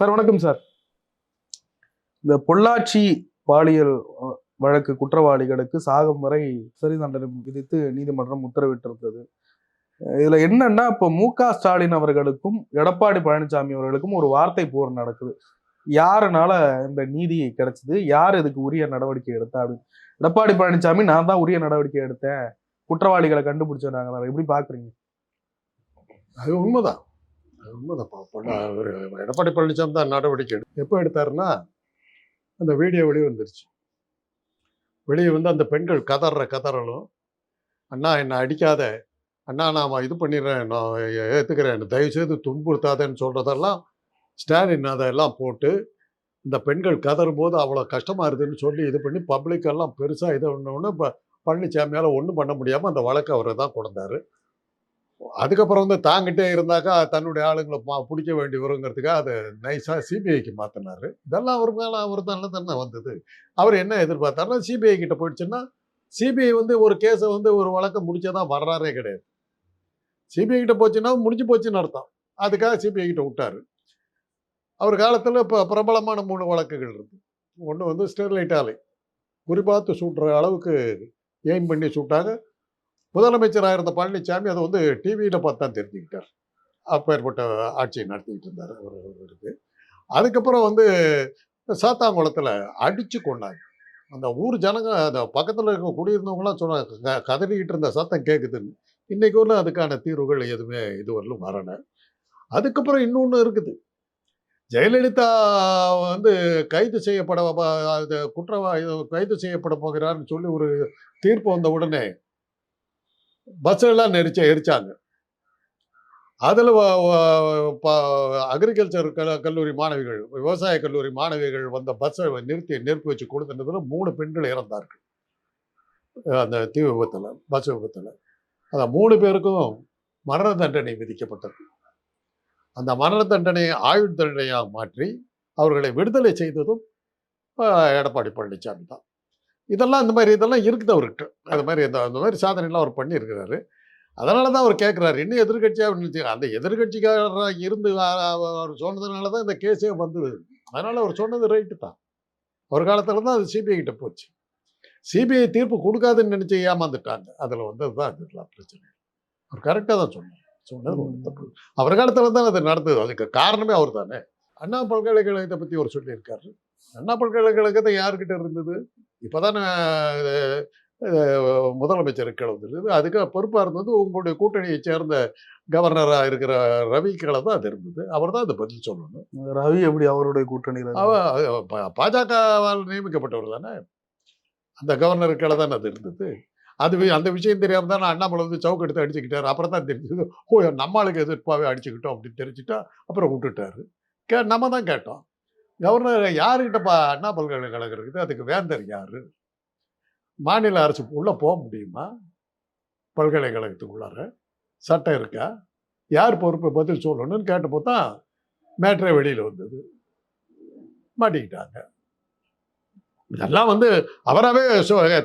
Sir வணக்கம் sir. இந்த பொள்ளாச்சி பாலியல் வழக்கு குற்றவாளிகளுக்கு சாகும் வரை சிறை தண்டனை விதித்து நீதிமன்றம் உத்தரவிட்டிருந்தது. இதுல என்னன்னா இப்போ மு க ஸ்டாலின் அவர்களுக்கும் எடப்பாடி பழனிசாமி அவர்களுக்கும் ஒரு வார்த்தை போர் நடக்குது. யாருனால இந்த நீதி கிடைச்சது? யார் இதுக்கு உரிய நடவடிக்கை எடுத்தா அப்படின்னு எடப்பாடி பழனிசாமி நான் தான் உரிய நடவடிக்கை எடுத்தேன். குற்றவாளிகளை அதை எப்படி பாக்குறீங்க? அது உண்மைதான். உண்மைதான் ஒரு எடப்பாடி பழனிசாமி தான் நடவடிக்கை எடு எப்போ எடுத்தாருன்னா அந்த வீடியோ வெளியே வந்துருச்சு. வெளியே வந்து அந்த பெண்கள் கதற கதறலும் அண்ணா என்னை அடிக்காத. அண்ணா நான் இது பண்ணிடுறேன். நான் ஏ- ஏத்துக்கிறேன். தயவு செய்து துன்புறுத்தாதேன்னு சொல்றதெல்லாம் ஸ்டாலின் அதெல்லாம் போட்டு இந்த பெண்கள் கதறும் போது அவ்வளோ கஷ்டமா இருக்குதுன்னு சொல்லி இது பண்ணி பப்ளிக் எல்லாம் பெருசாக இது ஒன்று இப்போ பழனிசாமியால் ஒன்றும் பண்ண முடியாமல் அந்த வழக்கை அவர் தான் கொடுத்தாரு அதுக்கப்புறம் வந்து தாங்கிட்டே இருந்தாக்கா தன்னுடைய ஆளுங்களை பா- பிடிக்க வேண்டி வருங்கிறதுக்காக அதை நைஸாக சிபிஐக்கு மாற்றினாரு இதெல்லாம் அவர் மேலே அவர் தானே தானே வந்தது. அவர் என்ன எதிர்பார்த்தாருன்னா சிபிஐ கிட்ட போயிடுச்சுன்னா சிபிஐ வந்து ஒரு கேஸை வந்து ஒரு வழக்கை முடிச்சதான் வர்றாரே கிடையாது. சிபிஐ கிட்ட போச்சுன்னா முடிஞ்சு போச்சுன்னு அர்த்தம். அதுக்காக சிபிஐ கிட்ட விட்டாரு. அவர் காலத்தில் இப்போ பிரபலமான மூணு வழக்குகள் இருக்கு. ஒன்று வந்து ஸ்டெர்லைட் ஆலை. குறிப்பாத்து சுட்டுற அளவுக்கு எய்ம் பண்ணி சுட்டாங்க. முதலமைச்சராக இருந்த பழனிசாமி அதை வந்து டிவியில் பார்த்து தான் தெரிஞ்சுக்கிட்டார். அப்பேற்பட்ட ஆட்சியை நடத்திக்கிட்டு இருந்தார் அவர் அவருக்கு. அதுக்கப்புறம் வந்து சாத்தாங்குளத்தில் அடித்து கொண்டாங்க. அந்த ஊர் ஜனங்க அந்த பக்கத்தில் இருக்க குடியிருந்தவங்களாம் சொன்னாங்க கதறிக்கிட்டு இருந்த சத்தம் கேட்குதுன்னு இன்றைக்கு உள்ள அதுக்கான தீர்வுகள் எதுவுமே இதுவரையிலும் வரலை. அதுக்கப்புறம் இன்னொன்று இருக்குது. ஜெயலலிதா வந்து கைது செய்யப்பட ப- குற்றவா கைது செய்யப்பட போகிறார்னு சொல்லி ஒரு தீர்ப்பு வந்த உடனே பஸ்ஸெல்லாம் நெரிச்ச எரிச்சாங்க. அதில் அக்ரிகல்ச்சர் கல்லூரி மாணவிகள் விவசாய கல்லூரி மாணவிகள் வந்த பஸ்ஸை நிறுத்தி நெருப்பு வச்சு கொடுத்ததுல மூணு பெண்கள் இறந்தார்கள். அந்த தீ விபத்தில் பஸ் விபத்தில். அந்த மூணு பேருக்கும் மரண தண்டனை விதிக்கப்பட்டது. அந்த மரண தண்டனையை ஆயுள் தண்டனையாக மாற்றி அவர்களை விடுதலை செய்ததும் எடப்பாடி பழனிசாமி தான். இதெல்லாம் இந்த மாதிரி இதெல்லாம் இருக்குது அவர்கிட்ட. அது மாதிரி இந்த அந்த மாதிரி சாதனைலாம் அவர் பண்ணியிருக்கிறாரு. அதனால தான் அவர் கேட்குறாரு இன்னும் எதிர்கட்சியாக அந்த எதிர்கட்சிக்காரராக இருந்து அவர் சொன்னதுனால தான் இந்த கேஸே வந்தது. அதனால அவர் சொன்னது ரைட்டு தான். ஒரு காலத்தில் தான் அது சிபிஐ கிட்ட போச்சு. சிபிஐ தீர்ப்பு கொடுக்காதுன்னு நினச்சி ஏமாந்துட்டாங்க. அதில் வந்தது தான் இதெல்லாம் பிரச்சனை. அவர் கரெக்டாக தான் சொன்னார். சொன்னது தப்பு. அவர் காலத்தில் தான் அது நடந்தது. அதுக்கு காரணமே அவர் தானே. அண்ணா பல்கலைக்கழகத்தை பற்றி அவர் சொல்லியிருக்காரு. அண்ணா பல்கலைக்கழகத்தை யார்கிட்ட இருந்தது? இப்போதானே முதலமைச்சருக்கு வந்திருந்தது அதுக்கு பொறுப்பாக இருந்தது உங்களுடைய கூட்டணியை சேர்ந்த கவர்னராக இருக்கிற ரவி கீழே தான் அது இருந்தது. அவர் தான் அதை பதில் சொல்லணும். ரவி எப்படி அவருடைய கூட்டணியில பாஜகவால் நியமிக்கப்பட்டவர் தானே? அந்த கவர்னர் கீழே தானே அது இருந்தது. அது அந்த விஷயம் தெரியாம தான் அண்ணாமலை வந்து சவுக்கு எடுத்து அடிச்சுக்கிட்டாரு. அப்புறம் தான் தெரிஞ்சது ஓ நம்மளுக்கு எதிர்ப்பாகவே அடிச்சுக்கிட்டோம் அப்படின்னு தெரிஞ்சுட்டா அப்புறம் விட்டுட்டாரு. கே நம்ம தான் கேட்டோம். கவர்னர் யாருக்கிட்டப்பா அண்ணா பல்கலைக்கழகம் இருக்குது அதுக்கு வேந்தர் யார்? மாநில அரசு உள்ளே போக முடியுமா? பல்கலைக்கழகத்துக்குள்ளார சட்டம் இருக்கா? யார் பொறுப்பு? பதில் சொல்லணும்னு கேட்டப்போ தான் மேட்ரே வெளியில் வந்தது. மாட்டிக்கிட்டாங்க. இதெல்லாம் வந்து அவராகவே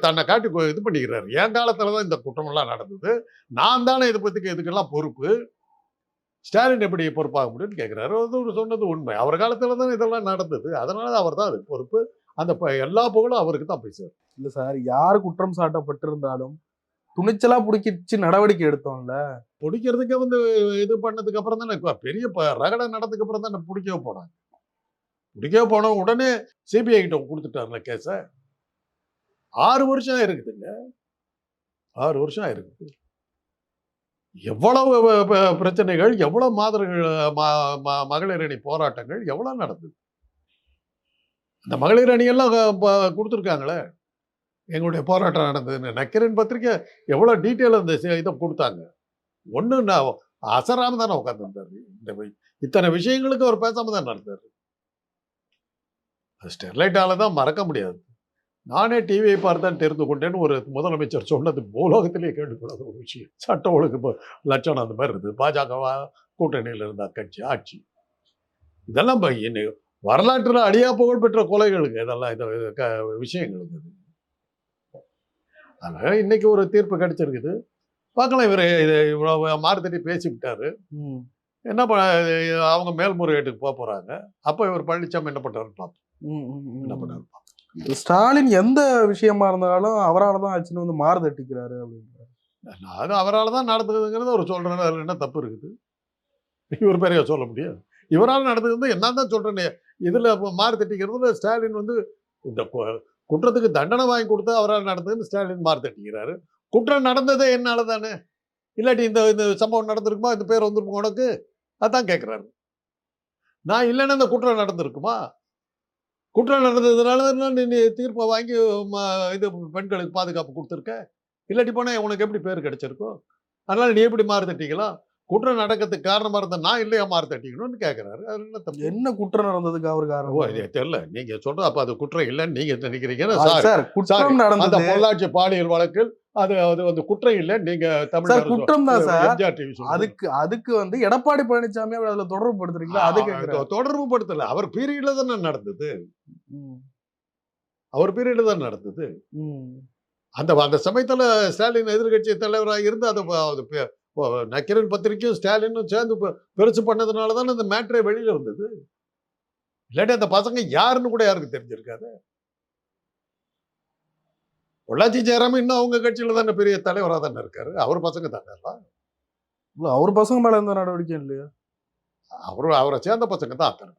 தன்னை காட்டி இது பண்ணிக்கிறாரு. என் காலத்தில் தான் இந்த குற்றமெல்லாம் நடந்தது. நான் தானே இதை பற்றிக்கு இதுக்கெல்லாம் பொறுப்பு? ஸ்டாலின் எப்படி பொறுப்பாக முடியும்னு கேட்குறாரு அது ஒரு சொன்னது உண்மை. அவர் காலத்துல தான் இதெல்லாம் நடந்தது. அதனால அவர் தான் அது பொறுப்பு. அந்த எல்லா புகழும் அவருக்கு தான் போய் சேரும். இல்ல சார் யார் குற்றம் சாட்டப்பட்டிருந்தாலும் துணிச்சலா புடிக்கிச்சு நடவடிக்கை எடுத்தோம்ல. பிடிக்கிறதுக்கு வந்து இது பண்ணதுக்கு அப்புறம் தானே பெரிய ரகடை நடந்ததுக்கு அப்புறம் தானே பிடிக்கவே போனாங்க. பிடிக்கவே போன உடனே சிபிஐ கிட்ட கொடுத்துட்டார்ல கேஸை. ஆறு வருஷம் இருக்குதுங்க ஆறு வருஷம் இருக்குது எவ்வளவு ப- பிரச்சனைகள் எவ்வளவு மாதிரிகள் ம- மகளிர் அணி போராட்டங்கள் எவ்வளோ நடந்தது? அந்த மகளிர் அணியெல்லாம் கொடுத்துருக்காங்களே. எங்களுடைய போராட்டம் நடந்ததுன்னு நக்கிரன் பத்திரிக்கை எவ்வளோ டீட்டெயில் அந்த இதை கொடுத்தாங்க. ஒன்று நான் அசராம தானே உட்காந்துருந்தாரு இந்த இத்தனை விஷயங்களுக்கு அவர் பேசாமல் தான் நடந்தார். ஸ்டெர்லைட்டால தான் மறக்க முடியாது. நானே டிவியை பார்த்தான் தெரிந்து கொண்டேன்னு ஒரு முதலமைச்சர் சொன்னது பூலோகத்திலேயே கேள்விப்படாத ஒரு விஷயம். சட்ட ஒழுங்கு இப்போ லட்சணம் அந்த மாதிரி இருக்குது பாஜகவா கூட்டணியில் இருந்த கட்சி ஆட்சி. இதெல்லாம் வரலாற்றில் அழியா புகழ் பெற்ற கொலைகளுக்கு இதெல்லாம் இது விஷயங்களுக்கு இது அதனால இன்னைக்கு ஒரு தீர்ப்பு கிடைச்சிருக்குது. பார்க்கலாம் இவர் இதை இவ்வளோ மாறுதட்டி பேசி விட்டாரு ம். என்ன ப அவங்க மேல்முறையீட்டுக்கு போக போறாங்க. அப்போ இவர் பழனிசாமி என்ன பண்றாருன்னு பார்ப்போம். ம், ம், ம். ஸ்டாலின் எந்த விஷயமா இருந்தாலும் அவரால் தான் ஆச்சுன்னு வந்து மாறு தட்டிக்கிறாரு அப்படின்றாரு. அது அவரால் தான் நடந்ததுங்கிறது ஒரு சொல்கிறேன் அதில் என்ன தப்பு இருக்குது? இவர் பெரிய சொல்ல முடியும் இவரால் நடந்தது என்ன தான் சொல்கிறேன்னு இதில் மாறு தட்டிக்கிறதுல ஸ்டாலின் வந்து இந்த கு- குற்றத்துக்கு தண்டனை வாங்கி கொடுத்து அவரால் நடந்ததுன்னு ஸ்டாலின் மாறு தட்டிக்கிறாரு. குற்றம் நடந்ததே என்னால் தானே? இல்லாட்டி இந்த இந்த சம்பவம் நடந்திருக்குமா? இந்த பேர் வந்திருக்கும் உனக்கு? அதான் கேட்குறாரு நான் இல்லைன்னா இந்த குற்றம் நடந்திருக்குமா? குற்றம் நடந்ததுனால தான் நீ தீர்ப்பை வாங்கி இது பெண்களுக்கு பாதுகாப்பு கொடுத்துருக்க. இல்லாட்டி போனால் உனக்கு எப்படி பேர் கிடைச்சிருக்கும்? அதனால நீ எப்படி மாறு தட்டிக்கலாம் குற்றம் நடக்கிறதுக்கு காரணமா இருந்த நான் இல்லையா மாறு தட்டிக்கணும்னு கேட்குறாரு அது என்ன தப்பு என்ன குற்றம் நடந்ததுக்கு அவர் ஓ காரணம் இது தெரியல. நீங்க சொல்ற அப்ப அது குற்றம் இல்லைன்னு நீங்க நினைக்கிறீங்கன்னா அது சார் சார் குற்றம் அந்த நடந்தது. பொள்ளாச்சி பாலியல் வழக்கில் அது அது வந்து குற்றம் இல்லை. நீங்க தமிழ் குற்றம் தான் சார். அதுக்கு அதுக்கு வந்து எடப்பாடி பழனிசாமி அதுல தொடர்பு படுத்துறீங்களா? அது கேக்குறேன். தொடர்பு படுத்தல. அவர் பீரியட்ல தானே நடந்தது. அவர் பீரியட்ல தான் நடந்தது. அந்த அந்த சமயத்துல ஸ்டாலின் எதிர்க்கட்சி தலைவராக இருந்து அதை நக்கீரன் பத்திரிக்கையும் ஸ்டாலினும் சேர்ந்து பெருசு பண்ணதுனால தானே அந்த மேட்ரே வெளியில வந்தது. இல்லாட்டி அந்த பசங்க யாருன்னு கூட யாருக்கு தெரிஞ்சிருக்காது? பொள்ளாச்சி ஜெயராமன் இன்னும் அவங்க கட்சியில தானே பெரிய தலைவராக தானே இருக்காரு? அவர் பசங்க தானே எல்லாம். இல்ல, அவர் பசங்க மேல எந்த நடவடிக்கையும் இல்லையா? அவரு அவரை சேர்ந்த பசங்க தான் அத்தனை.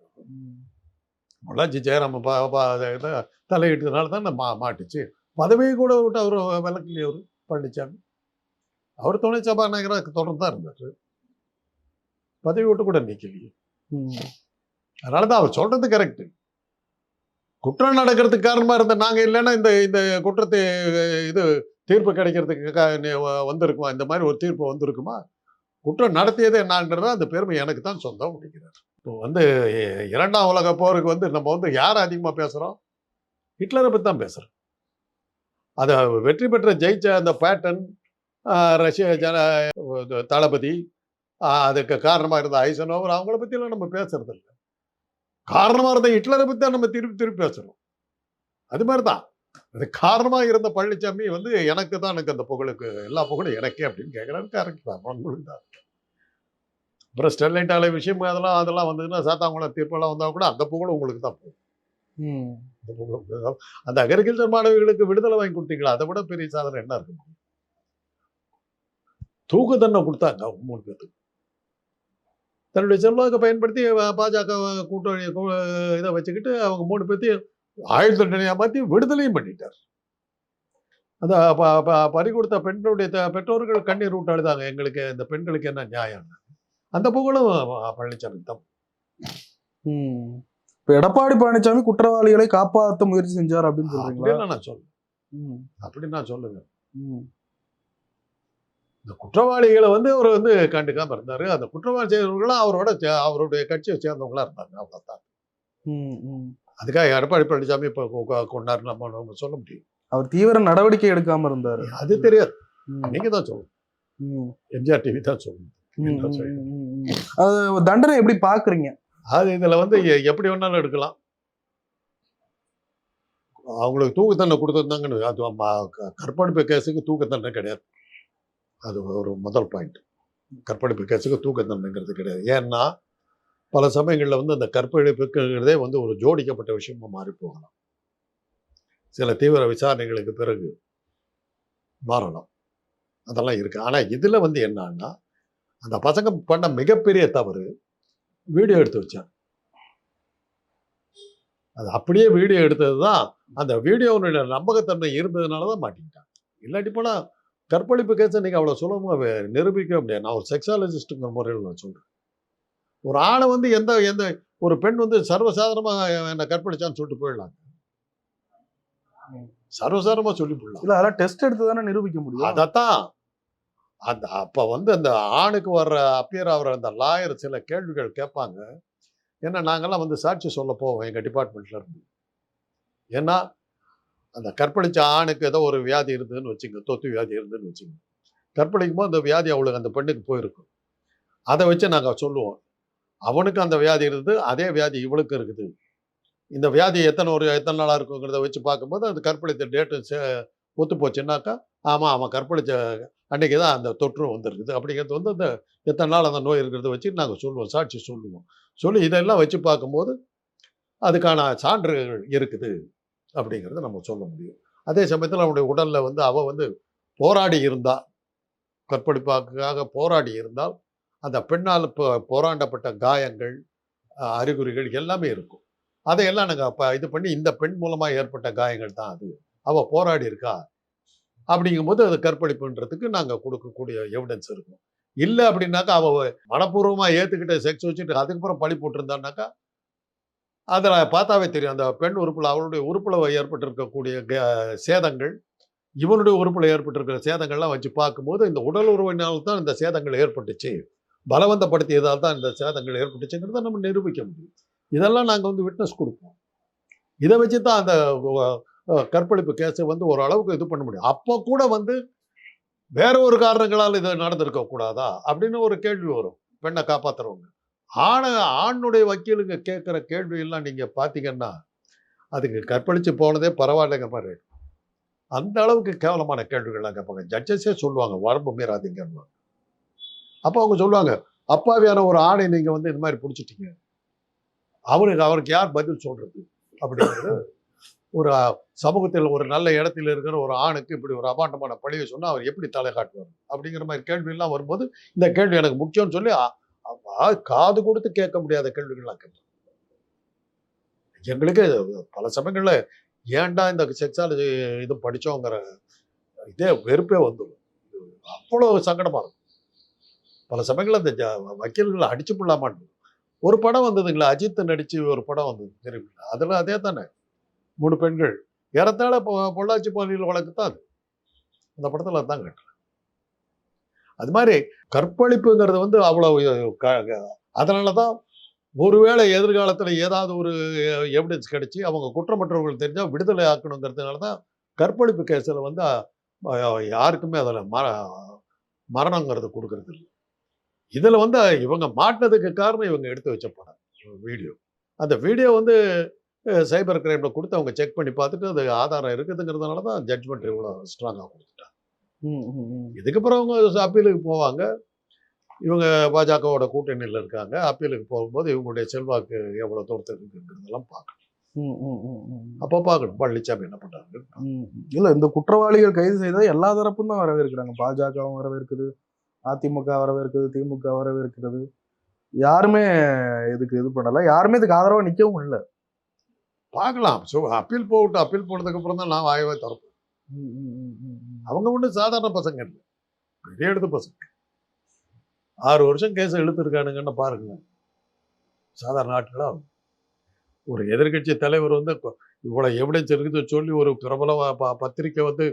பொள்ளாச்சி இதை தலையிட்டதுனால தான் மா மாட்டுச்சு. பதவியை கூட விட்டு அவர் விளக்கலையே அவர் பழனிசாமி அவர் துணை சபாநாயகராக தொடர்ந்து தான் இருந்தார். பதவி விட்டு கூட நீக்கலையே. அதனால தான் அவர் சொல்றது கரெக்ட் குற்றம் நடக்கிறதுக்கு காரணமாக இருந்த நாங்கள் இல்லைன்னா இந்த இந்த குற்றத்தை இது தீர்ப்பு கிடைக்கிறதுக்கு வந்திருக்குமா? இந்த மாதிரி ஒரு தீர்ப்பு வந்திருக்குமா? குற்றம் நடத்தியதே என்னன்றத அந்த பெருமை எனக்கு தான் சொந்தம் அப்படிங்கிறார். இப்போ வந்து இரண்டாம் உலக போருக்கு வந்து நம்ம வந்து யார் அதிகமாக பேசுகிறோம் ஹிட்லரை பற்றி தான் பேசுகிறோம் அதை வெற்றி பெற்ற ஜெயிச்ச அந்த பேட்டன் ரஷ்ய ஜன தளபதி அதுக்கு காரணமாக இருந்த ஐசனோவர் அவங்கள பற்றிலாம் நம்ம பேசுறதில்லை. இல்லை காரணமா இருந்த ஹிட்லரை பத்தி தான் நம்ம திருப்பி திருப்பி பேசுறோம் அது மாதிரி தான் அது காரணமா இருந்த பழனிசாமி வந்து எனக்கு தான் எனக்கு அந்த புகழுக்கு எல்லா புகழும் எனக்கே அப்படின்னு கேட்கறாரு கரெக்ட் தான் உங்களுக்கு தான் அப்புறம் ஸ்டெர்லைட் ஆலை விஷயம் அதெல்லாம் அதெல்லாம் வந்ததுன்னா சாத்தாங்குளம் தீர்ப்பெல்லாம் வந்தா கூட அந்த புகழ் உங்களுக்கு தான் போகும். அந்த அக்ரிகல்ச்சர் மாணவிகளுக்கு விடுதலை வாங்கி கொடுத்தீங்களா? அதை விட பெரிய சாதனை என்ன இருக்கு தூக்கு தண்டனை கொடுத்தாங்க மூணு பேருக்கு. தன்னுடைய செல்வாக்கை பயன்படுத்தி பாஜக கூட்டணி இதை வச்சுக்கிட்டு அவங்க மூணு பேர்த்தையும் ஆயுள் தண்டனையா மாற்றி விடுதலையும் பண்ணிட்டார் அந்த பறி கொடுத்த பெண்களுடைய பெற்றோர்கள் கண்ணீர் விட்டு அழுதாங்க எங்களுக்கு இந்த பெண்களுக்கு என்ன நியாயம் அந்த புகழும் பழனிசாமி தான். இப்ப எடப்பாடி பழனிசாமி குற்றவாளிகளை காப்பாத்த முயற்சி செஞ்சார் அப்படின்னு சொல்றீங்களா அப்படின்னு நான் சொல்லுவேன் ம். அப்படி நான் சொல்லுவேன். இந்த குற்றவாளிகளை வந்து அவர் வந்து கண்டுக்காம இருந்தாரு. அந்த குற்றவாளி செய்தவர்களும் அவரோட அவருடைய கட்சியை சேர்ந்தவங்களா இருந்தாங்க. ம். அதுக்காக எடப்பாடி பழனிசாமி இப்போ கொண்டாரு நம்ம சொல்ல முடியும். அவர் தீவிர நடவடிக்கை எடுக்காம இருந்தாரு. அது தெரியாது. நீங்க தான் சொல்லணும். எம்ஜிஆர் டிவி தான் சொல்லணும். அது தண்டனை எப்படி பாக்குறீங்க? அது இதுல வந்து எப்படி வேணாலும் எடுக்கலாம். அவங்களுக்கு தூக்கு தண்டனை கொடுத்துருந்தாங்கன்னு அது கற்பழிப்பு கேஸுக்கு தூக்கு தண்டனை கிடையாது. அது ஒரு முதல் பாயிண்ட் கற்பழிப்பு கேஸுக்கு தூக்கத்தன்மைங்கிறது கிடையாது. ஏன்னா பல சமயங்களில் வந்து அந்த கற்பழிப்புங்கிறதே வந்து ஒரு ஜோடிக்கப்பட்ட விஷயமா மாறி போகலாம் சில தீவிர விசாரணைகளுக்கு பிறகு மாறலாம். அதெல்லாம் இருக்குது ஆனால் இதில் வந்து என்னன்னா அந்த பசங்க பண்ண மிகப்பெரிய தவறு வீடியோ எடுத்து வச்சாங்க. அது அப்படியே வீடியோ எடுத்தது தான் அந்த வீடியோனுடைய நம்பகத்தன்மை இருந்ததுனால தான் மாட்டிக்கிட்டாங்க. இல்லாட்டி போனால் கற்பழிப்பு கேஸை நீங்கள் அவ்வளோ சுலபமாக நிரூபிக்க முடியாது. நான் ஒரு செக்ஸாலஜிஸ்ட்டுங்கிற முறையில் நான் சொல்கிறேன் ஒரு ஆணை வந்து எந்த எந்த ஒரு பெண் வந்து சர்வசாதாரணமாக என்னை கற்பழிச்சான்னு சொல்லிட்டு போயிடலாம். சர்வசாதாரணமாக சொல்லி போடலாம் இல்ல அதெல்லாம் டெஸ்ட் எடுத்து தானே நிரூபிக்க முடியும். அதத்தான். அந்த அப்ப வந்து அந்த ஆணுக்கு வர்ற அப்பியர் ஆகிற அந்த லாயர் சில கேள்விகள் கேட்பாங்க. ஏன்னா நாங்கெல்லாம் வந்து சாட்சி சொல்ல போவோம் எங்க டிபார்ட்மெண்ட்ல இருந்து. ஏன்னா அந்த கற்பழிச்ச ஆணுக்கு ஏதோ ஒரு வியாதி இருந்ததுன்னு வச்சுங்க தொத்து வியாதி இருந்ததுன்னு வச்சுங்க. கற்பழிக்கும் போது அந்த வியாதி அவளுக்கு அந்த பெண்ணுக்கு போயிருக்கும். அதை வச்சு நாங்கள் சொல்லுவோம். அவனுக்கு அந்த வியாதி இருந்தது அதே வியாதி இவளுக்கு இருக்குது. இந்த வியாதி எத்தனை ஒரு எத்தனை நாளாக இருக்குங்கிறத வச்சு பார்க்கும்போது அது கற்பழித்த டேட்டு ஒத்து போச்சுன்னாக்கா ஆமாம் அவன் கற்பழித்த அன்றைக்கி தான் அந்த தொற்று வந்திருக்குது. அப்படிங்கிறது வந்து அந்த எத்தனை நாள் அந்த நோய் இருக்கிறத வச்சு நாங்கள் சொல்லுவோம் சாட்சி சொல்லுவோம். சொல்லி இதெல்லாம் வச்சு பார்க்கும்போது அதுக்கான சான்றுகள் இருக்குது. அப்படிங்கிறத நம்ம சொல்ல முடியும். அதே சமயத்தில் அவனுடைய உடலில் வந்து அவள் வந்து போராடி இருந்தா கற்பழிப்பாக்காக போராடி இருந்தால் அந்த பெண்ணால் போ போராண்டப்பட்ட காயங்கள் அறிகுறிகள் எல்லாமே இருக்கும். அதையெல்லாம் நாங்கள் அப்போ இது பண்ணி இந்த பெண் மூலமாக ஏற்பட்ட காயங்கள் தான் அது. அவள் போராடி இருக்கா? அப்படிங்கும்போது அது கற்பழிப்புன்றதுக்கு நாங்கள் கொடுக்கக்கூடிய எவிடன்ஸ் இருக்கும். இல்லை அப்படின்னாக்கா அவள் மனப்பூர்வமாக ஏற்றுக்கிட்ட செக்ஸ் வச்சுட்டு அதுக்கப்புறம் பழி போட்டிருந்தான்னாக்கா அதில் பார்த்தாவே தெரியும். அந்த பெண் உறுப்பில் அவளுடைய உறுப்பில் ஏற்பட்டிருக்கக்கூடிய சேதங்கள் இவனுடைய உறுப்பில் ஏற்பட்டிருக்கிற சேதங்கள்லாம் வச்சு பார்க்கும்போது இந்த உடல் உறவினால் தான் இந்த சேதங்கள் ஏற்பட்டுச்சு. பலவந்தப்படுத்தியதால் தான் இந்த சேதங்கள் ஏற்பட்டுச்சுங்கிறத நம்ம நிரூபிக்க முடியும். இதெல்லாம் நாங்கள் வந்து விட்னஸ் கொடுப்போம். இதை வச்சு தான் அந்த கற்பழிப்பு கேஸை வந்து ஓரளவுக்கு இது பண்ண முடியும். அப்போ கூட வந்து வேற ஒரு காரணங்களால் இது நடந்திருக்க கூடாதா அப்படின்னு ஒரு கேள்வி வரும். பெண்ணை காப்பாத்துறவங்க. ஆணை ஆணுடைய வக்கீலுங்க கேட்குற கேள்வியெல்லாம் நீங்கள் பார்த்தீங்கன்னா அதுக்கு கற்பழித்து போனதே பரவாயில்லைங்க மாதிரி அந்த அளவுக்கு கேவலமான கேள்விகள்லாம் கேட்பாங்க. ஜட்ஜஸே சொல்லுவாங்க வரம்பு மீறாதீங்கன்னு. அப்போ அவங்க சொல்லுவாங்க அப்பாவியான ஒரு ஆணை நீங்கள் வந்து இந்த மாதிரி பிடிச்சிட்டீங்க. அவருக்கு அவருக்கு யார் பதில் சொல்கிறது அப்படிங்கிறது ஒரு சமூகத்தில் ஒரு நல்ல இடத்துல இருக்கிற ஒரு ஆணுக்கு இப்படி ஒரு அபாண்டமான பழியை சொன்னால் அவர் எப்படி தலை காட்டுவார்? அப்படிங்கிற மாதிரி கேள்வியெல்லாம் வரும்போது இந்த கேள்வி எனக்கு முக்கியம்னு சொல்லி காது கொடுத்து கேட்க முடியாத கேள்விகள்லாம் கேட்போம் எங்களுக்கு பல சமயங்கள்ல ஏன்டா இந்த செக்ஸாலஜி இது படிச்சோங்கிற இதே வெறுப்பே வந்துடும் அவ்வளோ சங்கடமாக இருக்கும். பல சமயங்களில் அந்த வக்கீல்களை அடிச்சு போடலாமான்னு ஒரு படம் வந்ததுங்களா? அஜித் நடிச்சு ஒரு படம் வந்தது தெரியுங்களா? அதில் அதே தானே. மூணு பெண்கள். ஏறத்தாழ பொ- பொள்ளாச்சி பாலியல் வழக்கு தான் அது. அந்த படத்துல அதான் கேட்டேன். அது மாதிரி கற்பழிப்புங்கிறது வந்து அவ்வளோ க- க- அதனால தான் ஒருவேளை எதிர்காலத்தில் ஏதாவது ஒரு எவிடன்ஸ் கிடைச்சி அவங்க குற்றமற்றவர்கள் தெரிஞ்சால் விடுதலை ஆக்கணுங்கிறதுனால தான் கற்பழிப்பு கேஸில் வந்து யாருக்குமே அதில் மர மரணங்கிறது கொடுக்கறது இல்லை. இதில் வந்து இவங்க மாட்டினதுக்கு காரணம் இவங்க எடுத்து வச்ச படம் வீடியோ. அந்த வீடியோ வந்து சைபர் கிரைமில் கொடுத்து அவங்க செக் பண்ணி பார்த்துட்டு அது ஆதாரம் இருக்குதுங்கிறதுனால தான் ஜட்ஜ்மெண்ட் இவ்வளோ ஸ்ட்ராங்காக கொடுத்துட்டாங்க. இதுக்கப்புறம் அவங்க அப்பீலுக்கு போவாங்க. இவங்க பாஜகவோட கூட்டணியில் இருக்காங்க. அப்பீலுக்கு போகும்போது இவங்களுடைய செல்வாக்கு எவ்வளோ தூரத்துக்கு இருக்குங்கிறதெல்லாம் பார்க்கணும். ம், ம், ம், ம். அப்போ பார்க்கணும். பழனிசாமி என்ன பண்ணுறாங்க ம். இல்ல இந்த குற்றவாளிகள் கைது செய்ததை எல்லா தரப்பும் தான் வரவேற்கிறாங்க. பாஜகவும் வரவேற்குது. அதிமுக வரவேற்குது. திமுக வரவேற்கிறது. யாருமே இதுக்கு இது பண்ணல. யாருமே இதுக்கு ஆதரவா நிக்கவும் இல்லை. பார்க்கலாம். ஸோ அப்பீல் போகட்டும். அப்பீல் போனதுக்கு அப்புறம் தான் நான் வாயவே திறப்பேன். அவங்க ஒன்றும் சாதாரண பசங்க இல்லை. பெரிய எடுத்த பசங்க. ஆறு வருஷம் கேஸை இழுத்துருக்கானுங்கன்னு பாருங்க. சாதாரண ஆட்களா ஒரு எதிர்க்கட்சி தலைவர் வந்து இவ்வளோ எவிடன்ஸ் இருக்குது சொல்லி ஒரு பிரபல ப- பத்திரிக்கை வந்து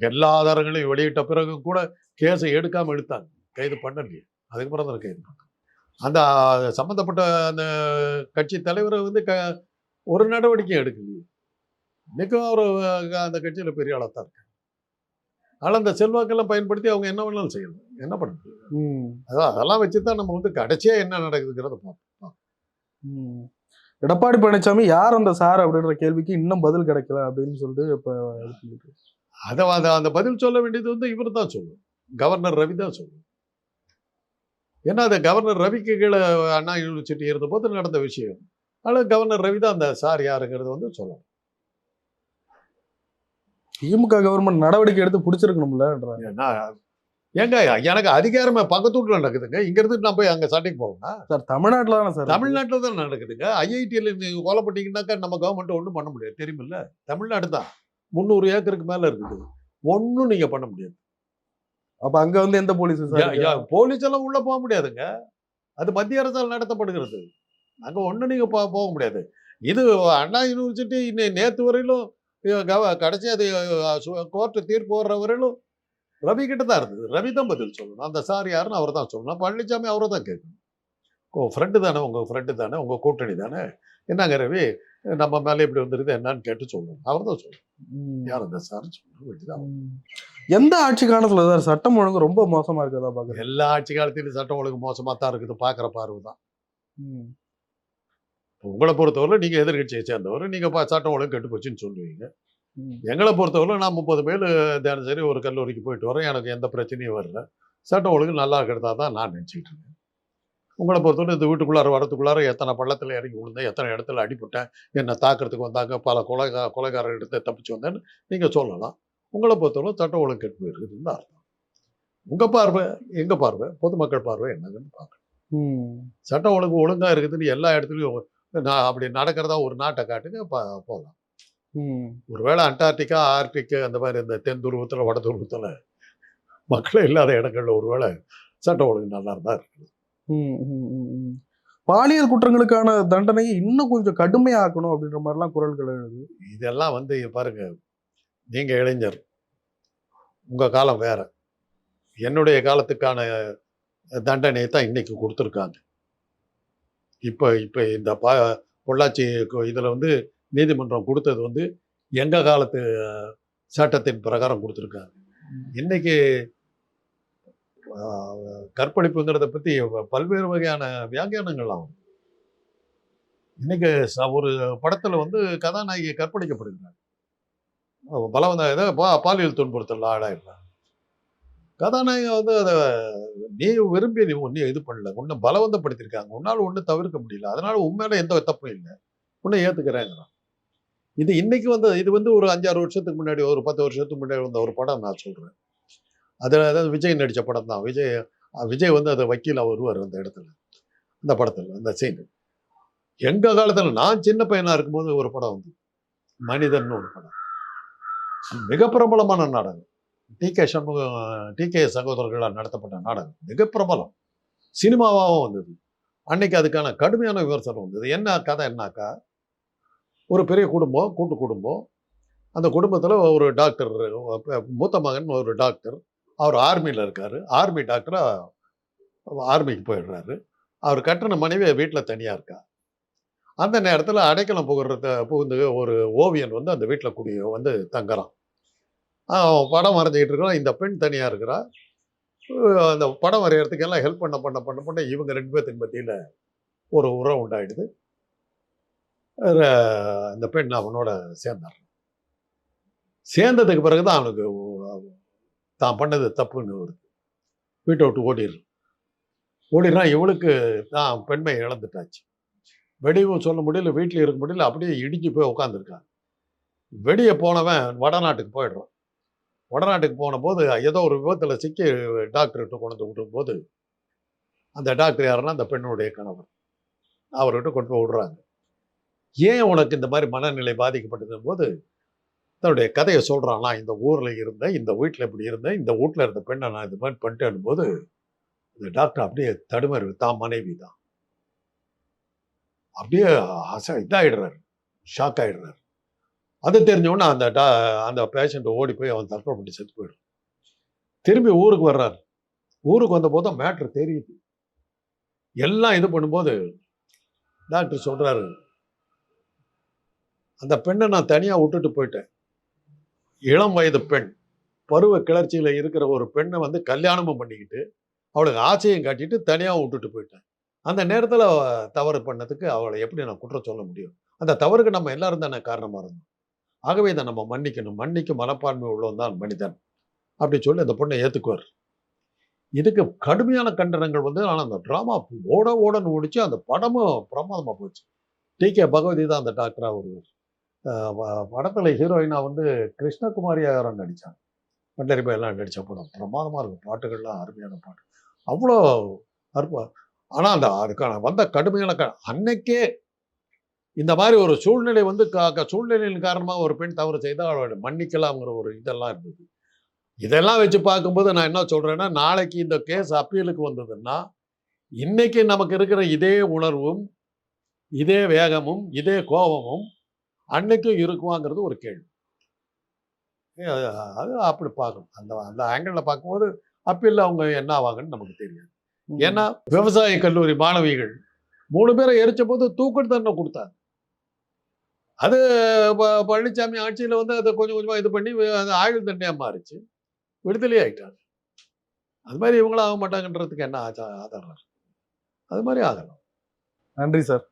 எல்லா ஆதாரங்களையும் வெளியிட்ட பிறகு கூட கேஸை எடுக்காமல் எடுத்தாங்க கைது பண்ணலையே. அதுக்கப்புறம் தான் கைது பண்ணாங்க. அந்த சம்மந்தப்பட்ட அந்த கட்சி தலைவரை வந்து க ஒரு நடவடிக்கை எடுக்கலையே. இன்றைக்கும் அவர் அந்த கட்சியில் பெரிய ஆளாக தான் இருக்காங்க ஆனால் அந்த செல்வாக்கெல்லாம் பயன்படுத்தி அவங்க என்ன வேணாலும் செய்யணும். என்ன பண்ண முடியும் ம், அதான் அதெல்லாம் வச்சு தான் நம்ம வந்து கடைசியா என்ன நடக்குதுங்கிறத பார்ப்போம். ம். எடப்பாடி பழனிசாமி யார் அந்த சார் அப்படின்ற கேள்விக்கு இன்னும் பதில் கிடைக்கல அப்படின்னு சொல்லிட்டு இப்ப பண்ணிட்டு அதை அந்த பதில் சொல்ல வேண்டியது வந்து இவர் தான் சொல்லணும் கவர்னர் ரவி தான் சொல்லணும் ஏன்னா அது கவர்னர் ரவிக்கு கீழே அண்ணா யூனிவர்சிட்டி இருந்தபோது நடந்த விஷயம். ஆனால் கவர்னர் ரவி தான் அந்த சார் யாருங்கிறது வந்து சொல்லணும். திமுக கவர்மெண்ட் நடவடிக்கை எடுத்து பிடிச்சிருக்கணும்ல ஏங்க எனக்கு அதிகாரமே பக்கத்தூட்டில் நடக்குதுங்க. இங்கிருந்து நான் போய் அங்கே சண்டைக்கு போவேன்னா சார் தமிழ்நாட்டுல தானே சார் தமிழ்நாட்டில் தான் நடக்குதுங்க. ஐஐடியில் நீங்கள் கொலை பண்ணிங்கனாக்கா நம்ம கவர்மெண்ட் ஒன்றும் பண்ண முடியாது. தெரியுமில்ல? தமிழ்நாடு தான். முந்நூறு ஏக்கருக்கு மேலே இருக்குது. ஒன்றும் நீங்கள் பண்ண முடியாது. அப்ப அங்க வந்து எந்த போலீஸ் யா, போலீஸ் எல்லாம் உள்ள போக முடியாதுங்க. அது மத்திய அரசால் நடத்தப்படுகிறது. அங்க ஒண்ணு நீங்க போ- போக முடியாது. இது அண்ணா யூனிவர்சிட்டி இன்னை நேத்து வரையிலும் கடைசி அது கோர்ட்டு தீர்ப்பு வர்ற வரையிலும் ரவி கிட்ட தான் இருந்தது. ரவி தான் பதில் சொல்லணும். அந்த சார் யாருன்னு அவர் தான் சொல்லணும். பழனிசாமி அவரை தான் கேட்கணும். ஓ ஃப்ரெண்டு தானே? உங்க ஃப்ரெண்டு தானே? உங்க கூட்டணி தானே? என்னங்க ரவி? நம்ம மேலே இப்படி வந்துருது என்னன்னு கேட்டு சொல்லணும். அவர் தான் சொல்லணும். யார் அந்த சார் சொல்லணும். எந்த ஆட்சி காலத்துல சார் சட்டம் ஒழுங்கு ரொம்ப மோசமா இருக்கதா பாக்குறேன் எல்லா ஆட்சி காலத்திலும் சட்டம் ஒழுங்கு மோசமா தான் இருக்குது. பார்க்குற பார்வை தான். உங்களை பொறுத்தவரை நீங்க எதிர்கட்சியை சேர்ந்தவர் நீங்க பா- சட்டம் ஒழுங்கு கெட்டு போச்சுன்னு சொல்லுவீங்க. எங்களை பொறுத்தவரை நான் முப்பது மைல் தினசரி ஒரு கல்லூரிக்கு போயிட்டு வரேன். எனக்கு எந்த பிரச்சனையும் வரல. சட்டம் ஒழுங்கு நல்லா இருக்கிறதா தான் நான் நினச்சிக்கிட்டு இருக்கேன். உங்களை பொறுத்தவரை இந்த வீட்டுக்குள்ளார வரத்துக்குள்ளார எத்தனை பள்ளத்தில் இறங்கி விழுந்தேன் எத்தனை இடத்துல அடிபட்டேன் என்னை தாக்கிறதுக்கு வந்தாங்க பல கொலைகா கொலைகாரர் எடுத்து தப்பிச்சு வந்தேன்னு நீங்கள் சொல்லலாம். உங்களை பொறுத்தவரை சட்டம் ஒழுங்கு கெட்டு போயிருக்குதுன்னு தான் அர்த்தம். உங்கள் பார்வை எங்கள் பார்வை? பொதுமக்கள் பார்வை என்னதுன்னு பார்க்கணும். சட்டம் ஒழுங்கு ஒழுங்காக இருக்குதுன்னு எல்லா இடத்துலையும் நான் அப்படி நடக்கிறதா ஒரு நாட்டை காட்டுங்க போகலாம் ம். ஒருவேளை அண்டார்டிகா ஆர்டிக் அந்த மாதிரி இந்த தென் துருவத்தில் வட துருவத்தில் மக்களே இல்லாத இடங்கள்ல ஒருவேளை சட்டம் ஒழுங்கு நல்லா இருந்தா இருக்கு. பாலியல் குற்றங்களுக்கான தண்டனையை இன்னும் கொஞ்சம் கடுமையாக்கணும் அப்படின்ற மாதிரிலாம் குரல்கள் எழுது. இதெல்லாம் வந்து பாருங்க நீங்க இளைஞர் உங்க காலம் வேற. என்னுடைய காலத்துக்கான தண்டனையை தான் இன்னைக்கு கொடுத்துருக்காங்க. இப்போ இப்போ இந்த பா பொள்ளாச்சி இதில் வந்து நீதிமன்றம் கொடுத்தது வந்து எங்கள் காலத்து சட்டத்தின் பிரகாரம் கொடுத்துருக்காங்க. இன்னைக்கு கற்பழிப்புங்கிறத பற்றி பல்வேறு வகையான வியாக்கியானங்கள் ஆகும். இன்னைக்கு ச- ஒரு படத்தில் வந்து கதாநாயகி கற்பழிக்கப்படுகிறாங்க பலவந்த இதை பா- பாலியல் துன்புறுத்தல் ஆளாயிருந்தார் கதாநாயகன் வந்து அதை நீ விரும்பி நீ ஒன்றும் இது பண்ணல. உன்னை பலவந்தப்படுத்தியிருக்காங்க. உன்னால் ஒன்றும் தவிர்க்க முடியல. அதனால உண்மையில எந்த தப்பும் இல்லை. உன்னை ஏற்றுக்கிறேங்கிறான் இது இன்னைக்கு வந்து இது வந்து ஒரு அஞ்சாறு வருஷத்துக்கு முன்னாடி ஒரு பத்து வருஷத்துக்கு முன்னாடி வந்த ஒரு படம் நான் சொல்கிறேன் அது அதாவது விஜய் நடித்த படம் தான். விஜய் விஜய் வந்து அதை வக்கீலா வருவார் அந்த இடத்துல. அந்த படத்தில் அந்த சீன். எங்கள் காலத்தில் நான் சின்ன பையனாக இருக்கும்போது ஒரு படம் வந்து மனிதன் ஒரு படம். மிக பிரபலமான நாடகம். T K Shanmugam T K சகோதரர்களால் நடத்தப்பட்ட நாடகம். மிக பிரபலம். சினிமாவாகவும் வந்தது. அன்னைக்கு அதுக்கான கடுமையான விமர்சனம் வந்தது. என்ன கதை என்னாக்கா? ஒரு பெரிய குடும்பம் கூட்டு குடும்பம். அந்த குடும்பத்தில் ஒரு டாக்டர் மூத்த மகன் ஒரு டாக்டர். அவர் ஆர்மியில் இருக்கார். ஆர்மி டாக்டராக ஆர்மிக்கு போயிடுறாரு. அவர் கட்டின மனைவி வீட்டில் தனியாக இருக்கா? அந்த நேரத்தில் அடைக்கலம் புகுறத புகுந்து ஒரு ஓவியன் வந்து அந்த வீட்டில் குடி வந்து தங்குறான். படம் வரைஞ்சிக்கிட்டு இருக்கிறான் இந்த பெண் தனியாக இருக்கிறா. அந்த படம் வரைகிறதுக்கெல்லாம் ஹெல்ப் பண்ண பண்ண பண்ண பண்ண இவங்க ரெண்டு பேர்த்தின் மத்தியில் ஒரு உறவு உண்டாயிடுது. அந்த இந்த பெண் அவனோட சேர்ந்துடுறான் சேர்ந்ததுக்கு பிறகு தான் அவனுக்கு தான் பண்ணது தப்புன்னு வருது வீட்டை விட்டு ஓடிடுறான். ஓடிடுறான் இவளுக்கு தான் பெண்மை இழந்துட்டாச்சு. வெடிவும் சொல்ல முடியல வீட்டில் இருக்க முடியல அப்படியே இடிஞ்சு போய் உட்காந்துருக்கான் வெளியே போனவன் வடநாட்டுக்கு போயிடுறான். வடநாட்டுக்கு போன போது ஏதோ ஒரு விபத்தில் சிக்கி டாக்டர்கிட்ட கொண்டு விட்டும் போது அந்த டாக்டர் யாருன்னா அந்த பெண்ணுடைய கணவர். அவர்கிட்ட கொண்டு போய் விடுறாங்க. ஏன் உனக்கு இந்த மாதிரி மனநிலை பாதிக்கப்பட்டது போது தன்னுடைய கதையை சொல்றான். நான் இந்த ஊரில் இருந்தேன் இந்த வீட்டில் இப்படி இருந்தேன் இந்த வீட்டில் இருந்த பெண்ணை நான் இது மாதிரி பண்ணிட்டேன் போது இந்த டாக்டர் அப்படியே தடுமாறி தான் மனைவி தான். அப்படியே அச ஷாக் ஆகிடுறாரு அது தெரிஞ்சவொடனே அந்த டா அந்த பேஷண்ட்டை ஓடி போய் அவன் தற்கொலை பண்ணி செத்து போயிடும் திரும்பி ஊருக்கு வர்றாரு. ஊருக்கு வந்தபோது தான் மேட்ரு தெரியுது. எல்லாம் இது பண்ணும்போது டாக்டர் சொல்கிறாரு அந்த பெண்ணை நான் தனியாக விட்டுட்டு போயிட்டேன். இளம் வயது பெண் பருவ கிளர்ச்சியில் இருக்கிற ஒரு பெண்ணை வந்து கல்யாணமும் பண்ணிக்கிட்டு அவளுக்கு ஆசையும் காட்டிட்டு தனியாக விட்டுட்டு போயிட்டேன். அந்த நேரத்தில் தவறு பண்ணதுக்கு அவளை எப்படி நான் குற்றம் சொல்ல முடியும்? அந்த தவறுக்கு நம்ம எல்லாரும் தானே காரணமாக இருந்தோம்? ஆகவே இதை நம்ம மன்னிக்கணும். மன்னிக்கும் மனப்பான்மை உள்ளவன் தான் மனிதன். அப்படி சொல்லி அந்த பொண்ணை ஏற்றுக்குவார் இதுக்கு கடுமையான கண்டனங்கள் வந்து ஆனால் அந்த ட்ராமா ஓட ஓடன்னு ஓடிச்சு அந்த படமும் பிரமாதமாக போச்சு. டி. கே. பகவதி தான் அந்த டாக்டராக ஒருவர். படத்தில் வ- வந்து கிருஷ்ணகுமாரி யாரோ நடித்தாங்க பண்டரிபா எல்லாம் நடித்த படம். பிரமாதமாக இருக்கும். பாட்டுகள்லாம் அருமையான பாட்டு. அவ்வளோ அற்ப ஆனால் அந்த அதுக்கான வந்த கடுமையான க அன்னைக்கே இந்த மாதிரி ஒரு சூழ்நிலை வந்து சூழ்நிலையின் காரணமா ஒரு பெண் தவறு செய்தால் அவளை மன்னிக்கலாம்ங்கிற ஒரு இதெல்லாம் இருந்தது. இதெல்லாம் வச்சு பார்க்கும்போது நான் என்ன சொல்றேன்னா நாளைக்கு இந்த கேஸ் அப்பீலுக்கு வந்ததுன்னா இன்னைக்கு நமக்கு இருக்கிற இதே உணர்வும் இதே வேகமும் இதே கோபமும் அன்னைக்கும் இருக்குவாங்கிறது ஒரு கேள்வி. அது அப்படி பார்க்கணும். அந்த அந்த ஆங்கிளில் பார்க்கும்போது அப்பீல் அவங்க என்ன ஆவாங்கன்னு நமக்கு தெரியாது. ஏன்னா விவசாய கல்லூரி மாணவிகள் மூணு பேரை எரிச்ச போது தூக்கு தண்டனை கொடுத்தாங்க. அது ப- பழனிசாமி ஆட்சியில் வந்து அதை கொஞ்சம் கொஞ்சமாக இது பண்ணி அந்த அது ஆயுள் தண்டையாக மாறிச்சு. விடுதலையே ஆயிட்டாங்க அது மாதிரி இவங்களும் ஆக மாட்டாங்கன்றதுக்கு என்ன ஆதாரம் அது மாதிரி ஆகலாம் நன்றி சார்.